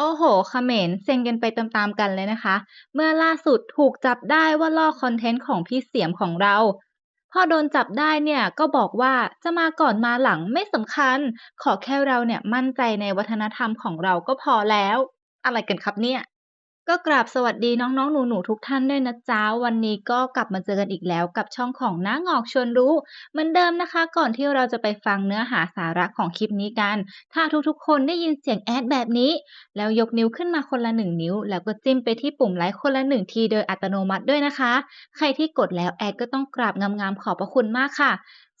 โอ้โฮเขมรเซ็งกันไปตามๆกันเลยนะคะ เมื่อล่าสุดถูกจับได้ว่าลอกคอนเทนต์ของพี่เสียมของเรา พอโดนจับได้เนี่ยก็บอกว่าจะมาก่อนมาหลังไม่สำคัญ ขอแค่เราเนี่ยมั่นใจในวัฒนธรรมของเราก็พอแล้ว อะไรกันครับเนี่ย ก็กราบสวัสดีน้องๆ หนูๆ ทุกท่านด้วยนะจ๊ะ วันนี้ก็กลับมาเจอกันอีกแล้วกับช่องของน้างอกชวนรู้ เหมือนเดิมนะคะ ก่อนที่เราจะไปฟังเนื้อหาสาระของคลิปนี้กัน ถ้าทุกๆ คนได้ยินเสียงแอดแบบนี้ แล้วยกนิ้วขึ้นมาคนละหนึ่งนิ้ว แล้วก็จิ้มไปที่ปุ่มไลค์คนละหนึ่งทีโดยอัตโนมัติด้วยนะคะ ใครที่กดแล้วแอดก็ต้องกราบงามๆขอบพระคุณมากค่ะ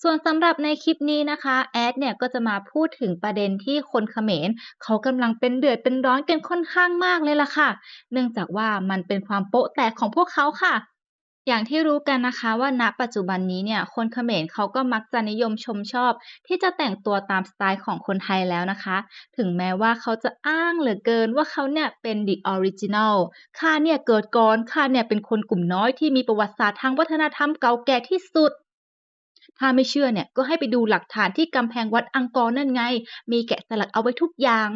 ส่วนสำหรับในคลิปนี้นะคะแอดเนี่ยก็จะมาพูดถึงประเด็นที่คนเขมรเขากำลังเป็นเดือดเป็นร้อนกันค่อนข้างมากเลยล่ะค่ะ เนื่องจากว่ามันเป็นความโป๊ะแตกของพวกเขาค่ะอย่างที่รู้กันนะคะว่าณปัจจุบันนี้เนี่ยคนเขมรเขาก็มักจะนิยมชมชอบ ที่จะแต่งตัวตามสไตล์ของคนไทยแล้วนะคะ ถึงแม้ว่าเขาจะอ้างเหลือเกินว่าเขาเนี่ยเป็น The Original ข้าเนี่ยเกิดก่อนข้าเนี่ยเป็นคนกลุ่มน้อยที่มีประวัติศาสตร์ทางวัฒนธรรมเก่าแก่ที่สุด ถ้าไม่เชื่อเนี่ยก็ให้ไปดูหลักฐานที่กำแพงวัดอังกอร์นั่นไง มีแกะสลักเอาไว้ทุกอย่าง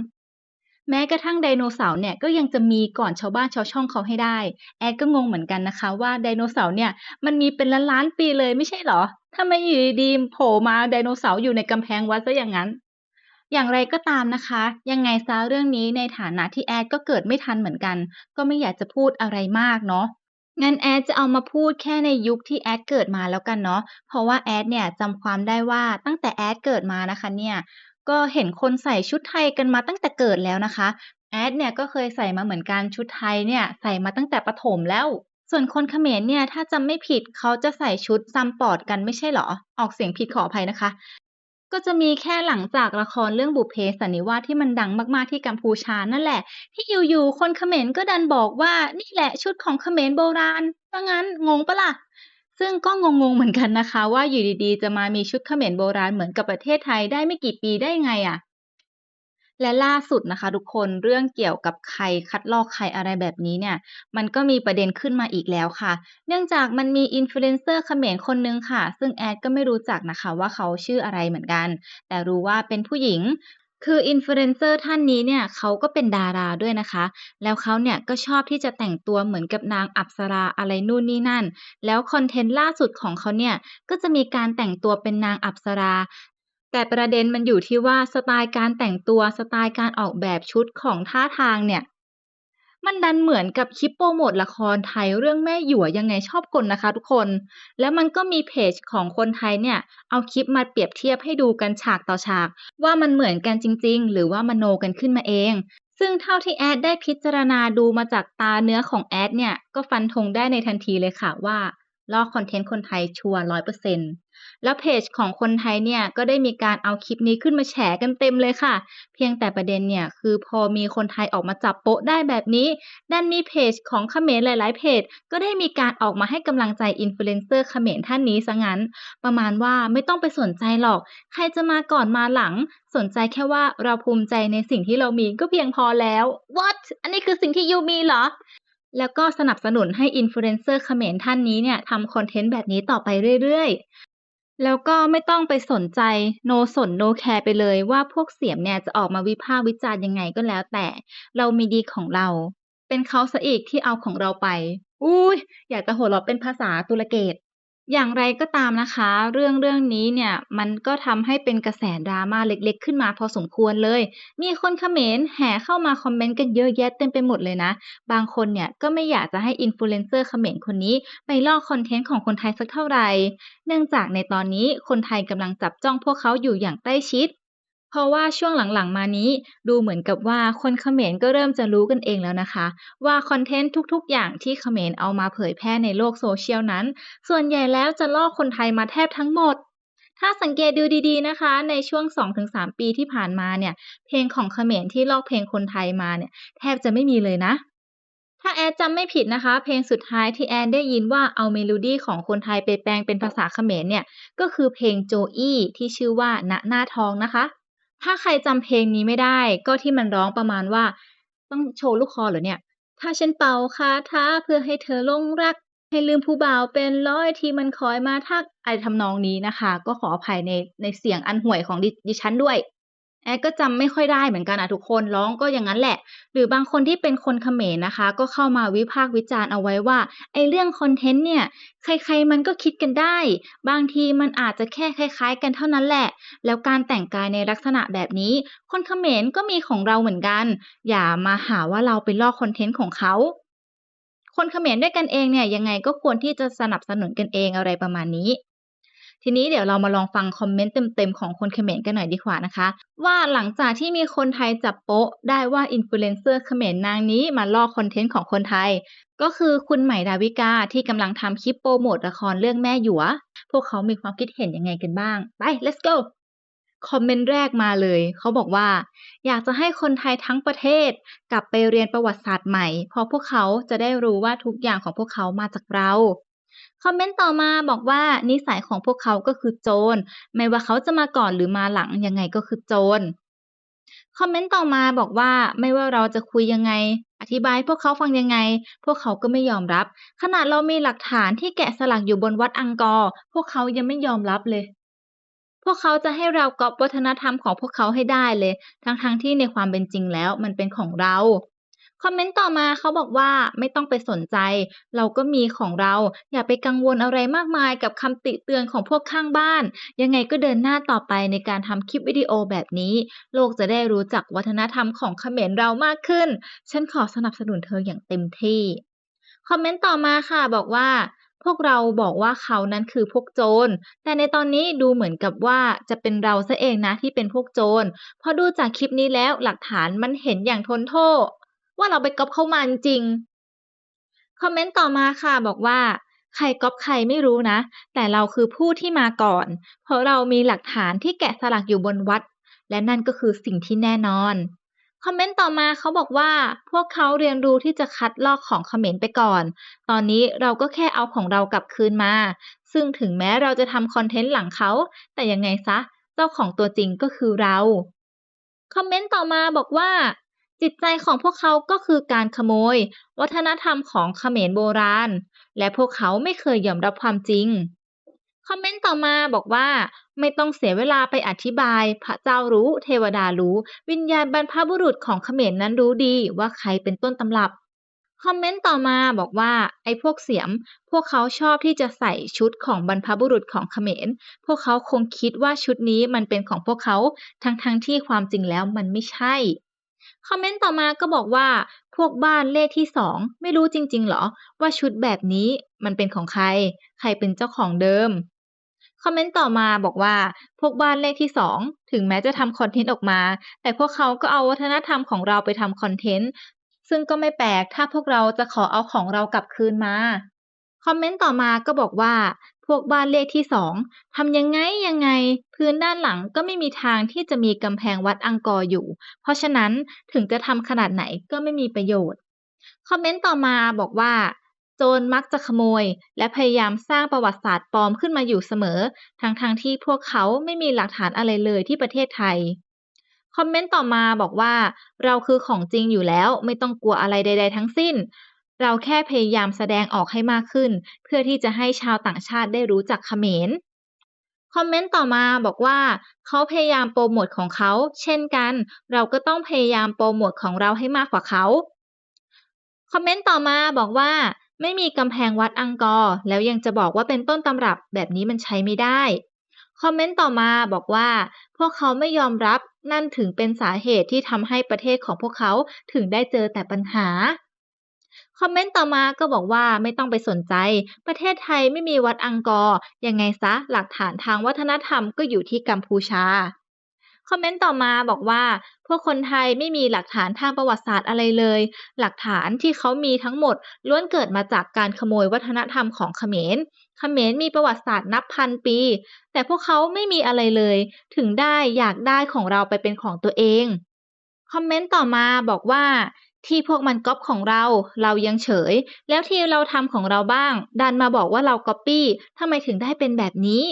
แม้กระทั่งไดโนเสาร์เนี่ยก็ยังจะมีก่อนชาวบ้านชาวช่องเขาให้ได้ แอดก็งงเหมือนกันนะคะว่าไดโนเสาร์เนี่ยมันมีเป็นล้านๆปีเลยไม่ใช่เหรอทำไมอยู่ดีโผล่มาไดโนเสาร์อยู่ในกำแพงวัดซะอย่างนั้น อย่างไรก็ตามนะคะ ยังไงซะเรื่องนี้ในฐานะที่แอดก็เกิดไม่ทันเหมือนกัน ก็ไม่อยากจะพูดอะไรมากเนาะ งั้นแอดจะเอามาพูดแค่ในยุคที่แอดเกิดมาแล้วกันเนาะ เพราะว่าแอดเนี่ยจำความได้ว่าตั้งแต่แอดเกิดมานะคะเนี่ยก็เห็นคนใส่ชุดไทยกันมาตั้งแต่เกิดแล้วนะคะ แอดเนี่ยก็เคยใส่มาเหมือนกันชุดไทยเนี่ยใส่มาตั้งแต่ประถมแล้ว ส่วนคนเขมรเนี่ยถ้าจำไม่ผิดเขาจะใส่ชุดซัมปอร์ตกันไม่ใช่เหรอ ออกเสียงผิดขออภัยนะคะ ก็จะมีแค่หลังจากละครเรื่องบุพเพสันนิวาสที่มันดังมากๆที่กัมพูชานั่นแหละ ที่อยู่ๆคนเขมรก็ดันบอกว่านี่แหละชุดของเขมรโบราณว่างั้นงงปะล่ะซึ่งก็งงๆเหมือนกันนะคะ ว่าอยู่ดีๆ จะมามีชุดเขมรโบราณเหมือนกับประเทศไทยได้ไม่กี่ปีได้ไงอะ และล่าสุดนะคะ ทุกคนเรื่องเกี่ยวกับใครคัดลอกใครอะไรแบบนี้เนี่ย มันก็มีประเด็นขึ้นมาอีกแล้วค่ะ เนื่องจากมันมี Influencer เขมรคนหนึ่งค่ะ ซึ่งแอดก็ไม่รู้จักนะคะว่าเขาชื่ออะไรเหมือนกัน แต่รู้ว่าเป็นผู้หญิงคือ Influencer ท่านนี้เนี่ยเขาก็เป็นดาราด้วยนะคะ แล้วเขาเนี่ยก็ชอบที่จะแต่งตัวเหมือนกับนางอัปสราอะไรนู่นนี่นั่น แล้วคอนเทนต์ล่าสุดของเขาเนี่ยก็จะมีการแต่งตัวเป็นนางอัปสรา แต่ประเด็นมันอยู่ที่ว่าสไตล์การแต่งตัวสไตล์การออกแบบชุดของท่าทางเนี่ย มันดันเหมือนกับคลิปโปรโมตละครไทยเรื่องแม่หยัวยังไงชอบกลนะคะทุกคน แล้วมันก็มีเพจของคนไทยเนี่ย เอาคลิปมาเปรียบเทียบให้ดูกันฉากต่อฉาก ว่ามันเหมือนกันจริง ๆ หรือว่ามโนกันขึ้นมาเอง ซึ่งเท่าที่แอดได้พิจารณาดูมาจากตาเนื้อของแอดเนี่ยก็ฟันธงได้ในทันทีเลยค่ะว่า ลอกคอนเทนต์คนไทยชัวร์100%แล้วเพจของคนไทยเนี่ยก็ได้มีการเอาคลิปนี้ขึ้นมาแฉกันเต็มเลยค่ะ เพียงแต่ประเด็นเนี่ยคือพอมีคนไทยออกมาจับโป๊ะได้แบบนี้ดันมีเพจของเขมรหลาย ๆ เพจ ก็ได้มีการออกมาให้กำลังใจ Influencer เขมรท่านนี้ซะงั้น ประมาณว่าไม่ต้องไปสนใจหรอก ใครจะมาก่อนมาหลัง สนใจแค่ว่าเราภูมิใจในสิ่งที่เรามีก็เพียงพอแล้ว What อันนี้คือสิ่งที่ยูมีเหรอ แล้วก็สนับสนุนให้อินฟลูเอนเซอร์เขมรท่านนี้เนี่ยทำคอนเทนต์แบบนี้ต่อไปเรื่อยๆ แล้วก็ไม่ต้องไปสนใจโนสนโนแคร์ไปเลยว่าพวกเสียมเนี่ยจะออกมาวิพากษ์วิจารณ์ยังไงก็แล้วแต่เรามีดีของเรา เป็นเขาซะอีกที่เอาของเราไป อุ้ยอยากจะหัวเราะเป็นภาษาตุรเกต อย่างไรก็ตามนะคะ เรื่องเรื่องนี้เนี่ยมันก็ทำให้เป็นกระแสดราม่าเล็กๆ ขึ้นมาพอสมควรเลย มีคนเขมรแห่เข้ามาคอมเมนต์กันเยอะแยะเต็มไปหมดเลยนะ บางคนเนี่ยก็ไม่อยากจะให้อินฟลูเอนเซอร์เขมรคนนี้ ไปลอกคอนเทนต์ของคนไทยสักเท่าไหร่ เนื่องจากในตอนนี้คนไทยกำลังจับจ้องพวกเขาอยู่อย่างใกล้ชิด เพราะว่าช่วงหลังๆ มานี้ดูเหมือนกับว่าคนเขมรก็เริ่มจะรู้กันเองแล้วนะคะ ว่าคอนเทนต์ทุกๆ อย่างที่เขมรเอามาเผยแพร่ในโลกโซเชียลนั้น ส่วนใหญ่แล้วจะลอกคนไทยมาแทบทั้งหมด ถ้าสังเกตดูดีๆนะคะ ในช่วง 2-3 ปีที่ผ่านมาเนี่ย เพลงของเขมรที่ลอกเพลงคนไทยมาเนี่ยแทบจะไม่มีเลยนะถ้าแอดจำไม่ผิดนะคะ เพลงสุดท้ายที่แอดได้ยินว่าเอาเมโลดี้ของคนไทยไปแปลงเป็นภาษาเขมรเนี่ย ก็คือเพลงโจอี้ที่ชื่อว่าณหน้าทองนะคะ ถ้าใครจำเพลงนี้ไม่ได้ ก็ที่มันร้องประมาณว่า ต้องโชว์ลูกคอเหรอเนี่ย ถ้าฉันเป่าคาถาเพื่อให้เธอลงรัก ให้ลืมผู้บ่าวเป็นร้อยที่มันคอยมาทักไอทำนองนี้นะคะ ก็ขออภัยในในเสียงอันห่วยของดิดิฉันด้วย แอดก็จำไม่ค่อยได้เหมือนกันอะทุกคนร้องก็อย่างนั้นแหละ หรือบางคนที่เป็นคนเขมรนะคะ ก็เข้ามาวิพากษ์วิจารณ์เอาไว้ว่าไอเรื่องคอนเทนต์เนี่ยใครๆมันก็คิดกันได้ บางทีมันอาจจะแค่คล้าย ๆ กันเท่านั้นแหละ แล้วการแต่งกายในลักษณะแบบนี้ คนเขมรก็มีของเราเหมือนกัน อย่ามาหาว่าเราไปลอกคอนเทนต์ของเขาคนเขมรด้วยกันเองเนี่ยยังไงก็ควรที่จะสนับสนุนกันเองอะไรประมาณนี้ ทีนี้เดี๋ยวเรามาลองฟังคอมเมนต์เต็มๆของคนเขมรกันหน่อยดีกว่านะคะ ว่าหลังจากที่มีคนไทยจับโป๊ะได้ว่าอินฟลูเอนเซอร์เขมรนางนี้มาลอกคอนเทนต์ของคนไทย ก็คือคุณใหม่ดาวิกาที่กำลังทำคลิปโปรโมทละครเรื่องแม่หยวพวกเขามีความคิดเห็นยังไงกันบ้างไป let's go คอมเมนต์แรกมาเลย เขาบอกว่า อยากจะให้คนไทยทั้งประเทศ กลับไปเรียนประวัติศาสตร์ใหม่ เพราะพวกเขาจะได้รู้ว่าทุกอย่างของพวกเขามาจากเรา คอมเมนต์ต่อมาบอกว่านิสัยของพวกเขาก็คือโจร ไม่ว่าเขาจะมาก่อนหรือมาหลังยังไงก็คือโจร คอมเมนต์ต่อมาบอกว่าไม่ว่าเราจะคุยยังไง อธิบายพวกเขาฟังยังไง พวกเขาก็ไม่ยอมรับ ขนาดเรามีหลักฐานที่แกะสลักอยู่บนวัดอังกอร์ พวกเขายังไม่ยอมรับเลย พวกเขาจะให้เรากอปวัฒนธรรมของพวกเขาให้ได้เลย ทั้งๆทที่ในความเป็นจริงแล้วมันเป็นของเรา คอมเมนต์ต่อมาเขาบอกว่าไม่ต้องไปสนใจ เราก็มีของเราอย่าไปกังวลอะไรมากมายกับคำติเตือนของพวกข้างบ้าน ยังไงก็เดินหน้าต่อไปในการทำคลิปวิดีโอแบบนี้ โลกจะได้รู้จักวัฒนธรรมของเขมรเรามากขึ้น ฉันขอสนับสนุนเธออย่างเต็มที่ คอมเมนต์ต่อมาค่ะบอกว่าพวกเราบอกว่าเขานั้นคือพวกโจร แต่ในตอนนี้ดูเหมือนกับว่าจะเป็นเราซะเองนะที่เป็นพวกโจร เพราะดูจากคลิปนี้แล้วหลักฐานมันเห็นอย่างทนโทษ ว่าเราไปก๊อปเข้ามาจริงคอมเมนต์ต่อมาค่ะบอกว่า ใครก๊อปใครไม่รู้นะ แต่เราคือผู้ที่มาก่อน เพราะเรามีหลักฐานที่แกะสลักอยู่บนวัด และนั่นก็คือสิ่งที่แน่นอนคอมเมนต์ต่อมาเขาบอกว่าพวกเขาเรียนรู้ที่จะคัดลอกของเขมรไปก่อน ตอนนี้เราก็แค่เอาของเรากลับคืนมา ซึ่งถึงแม้เราจะทำคอนเทนต์หลังเขา แต่ยังไงซะ เจ้าของตัวจริงก็คือเรา คอมเมนต์ต่อมาบอกว่า จิตใจของพวกเขาก็คือการขโมย วัฒนธรรมของเขมรโบราณ และพวกเขาไม่เคยยอมรับความจริง คอมเมนต์ต่อมาบอกว่า ไม่ต้องเสียเวลาไปอธิบาย พระเจ้ารู้ เทวดารู้ วิญญาณบรรพบุรุษของเขมรนั้นรู้ดีว่าใครเป็นต้นตำรับคอมเมนต์ต่อมาบอกว่า ไอ้พวกเสียม พวกเขาชอบที่จะใส่ชุดของบรรพบุรุษของเขมร พวกเขาคงคิดว่าชุดนี้มันเป็นของพวกเขา ทั้งๆทที่ความจริงแล้วมันไม่ใช่ คอมเมนต์ต่อมาก็บอกว่า พวกบ้านเลขที่สองไม่รู้จริงๆเหรอ ว่าชุดแบบนี้มันเป็นของใคร ใครเป็นเจ้าของเดิมคอมเมนต์ต่อมาบอกว่า พวกบ้านเลขที่สองถึงแม้จะทำคอนเทนต์ออกมา แต่พวกเขาก็เอาวัฒนธรรมของเราไปทำคอนเทนต์ ซึ่งก็ไม่แปลกถ้าพวกเราจะขอเอาของเรากลับคืนมา คอมเมนต์ต่อมาก็บอกว่า พวกบ้านเลขที่สองทำยังไงยังไง พื้นด้านหลังก็ไม่มีทางที่จะมีกำแพงวัดอังกอร์อยู่ เพราะฉะนั้นถึงจะทำขนาดไหนก็ไม่มีประโยชน์ คอมเมนต์ต่อมาบอกว่าโจรมักจะขโมย และพยายามสร้างประวัติศาสตร์ปลอมขึ้นมาอยู่เสมอ ทั้งๆทที่พวกเขาไม่มีหลักฐานอะไรเลยที่ประเทศไทย คอมเมนต์ต่อมาบอกว่า เราคือของจริงอยู่แล้วไม่ต้องกลัวอะไรใด ๆ ทั้งสิ้น เราแค่พยายามแสดงออกให้มากขึ้น เพื่อที่จะให้ชาวต่างชาติได้รู้จักเขมรคอมเมนต์ต่อมาบอกว่า เขาพยายามโปรโมทของเขา เช่นกัน เราก็ต้องพยายามโปรโมทของเราให้มากกว่าเขาคอมเมนต์ต่อมาบอกว่า ไม่มีกำแพงวัดอังกอร์แล้วยังจะบอกว่าเป็นต้นตำรับแบบนี้มันใช้ไม่ได้คอมเมนต์ต่อมาบอกว่า พวกเขาไม่ยอมรับนั่นถึงเป็นสาเหตุที่ทำให้ประเทศของพวกเขาถึงได้เจอแต่ปัญหา คอมเมนต์ต่อมาก็บอกว่าไม่ต้องไปสนใจ ประเทศไทยไม่มีวัดอังกอร์ยังไงซะหลักฐานทางวัฒนธรรมก็อยู่ที่กัมพูชาคอมเมนต์ต่อมาบอกว่า พวกคนไทยไม่มีหลักฐานทางประวัติศาสตร์อะไรเลย หลักฐานที่เขามีทั้งหมด ล้วนเกิดมาจากการขโมยวัฒนธรรมของเขมร เขมรมีประวัติศาสตร์นับพันปี แต่พวกเขาไม่มีอะไรเลย ถึงได้อยากได้ของเราไปเป็นของตัวเอง คอมเมนต์ต่อมาบอกว่า ที่พวกมันก๊อปของเรา เรายังเฉย แล้วที่เราทำของเราบ้าง ดันมาบอกว่าเราก๊อปปี้ทำไมถึงได้เป็นแบบนี้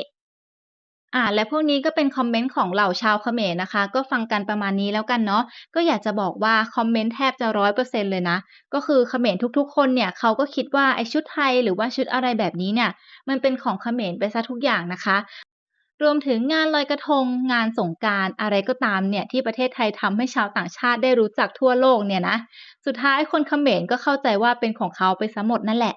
อ่าและพวกนี้ก็เป็นคอมเมนต์ของเหล่าชาวเขมรนะคะ ก็ฟังกันประมาณนี้แล้วกันเนาะก็อยากจะบอกว่าคอมเมนต์แทบจะ100%เปอร์เซ็นเลยนะ ก็คือเขมรทุกๆ คนเนี่ยเขาก็คิดว่าไอชุดไทยหรือว่าชุดอะไรแบบนี้เนี่ย มันเป็นของเขมรไปเสียทุกอย่างนะคะ รวมถึงงานลอยกระทง งานสงกานต์อะไรก็ตามเนี่ยที่ประเทศไทยทำให้ชาวต่างชาติได้รู้จักทั่วโลกเนี่ยนะ สุดท้ายคนเขมรก็เข้าใจว่าเป็นของเขาไปเสียหมดนั่นแหละ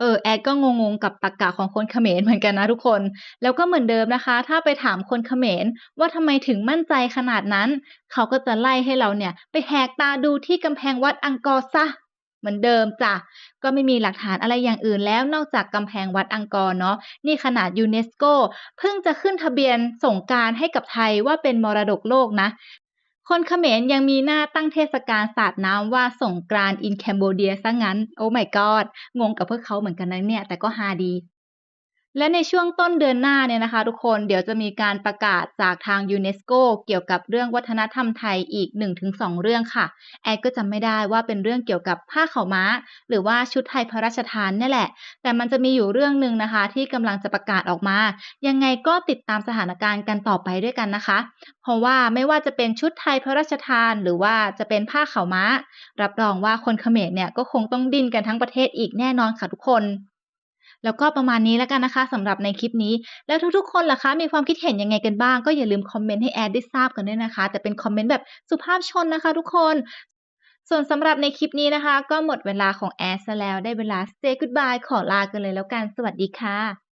เออแอดก็งงๆกับตรรกะของคนเขมรเหมือนกันนะทุกคน แล้วก็เหมือนเดิมนะคะ ถ้าไปถามคนเขมรว่าทำไมถึงมั่นใจขนาดนั้น เขาก็จะไล่ให้เราเนี่ยไปแหกตาดูที่กำแพงวัดอังกอร์ซะ เหมือนเดิมจ้ะ ก็ไม่มีหลักฐานอะไรอย่างอื่นแล้วนอกจากกำแพงวัดอังกอร์เนาะ นี่ขนาดยูเนสโกเพิ่งจะขึ้นทะเบียนส่งการให้กับไทยว่าเป็นมรดกโลกนะ คนเขมรยังมีหน้าตั้งเทศกาลสาดน้ำว่าส่งกรานอินแคนเบเดียซะงั้น โอ้ my god งงกับพวกเขาเหมือนกันนะเนี่ย แต่ก็ฮาดี และในช่วงต้นเดือนหน้าเนี่ยนะคะ ทุกคนเดี๋ยวจะมีการประกาศจากทางยูเนสโกเกี่ยวกับเรื่องวัฒนธรรมไทยอีก 1-2 เรื่องค่ะ แอดก็จำไม่ได้ว่าเป็นเรื่องเกี่ยวกับผ้าขาวม้า หรือว่าชุดไทยพระราชทานนี่แหละ แต่มันจะมีอยู่เรื่องหนึ่งนะคะ ที่กำลังจะประกาศออกมา ยังไงก็ติดตามสถานการณ์กันต่อไปด้วยกันนะคะ เพราะว่าไม่ว่าจะเป็นชุดไทยพระราชทาน หรือว่าจะเป็นผ้าขาวม้า รับรองว่าคนเขมรเนี่ยก็คงต้องดิ้นกันทั้งประเทศอีกแน่นอนค่ะทุกคน แล้วก็ประมาณนี้แล้วกันนะคะสำหรับในคลิปนี้ แล้วทุกๆ คนล่ะคะ มีความคิดเห็นยังไงกันบ้าง ก็อย่าลืมคอมเมนต์ให้แอดได้ทราบกันด้วยนะคะ แต่เป็นคอมเมนต์แบบสุภาพชนนะคะ ทุกคนส่วนสำหรับในคลิปนี้นะคะ ก็หมดเวลาของแอดซะแล้วได้เวลา say goodbye ขอลากันเลยแล้วกัน สวัสดีค่ะ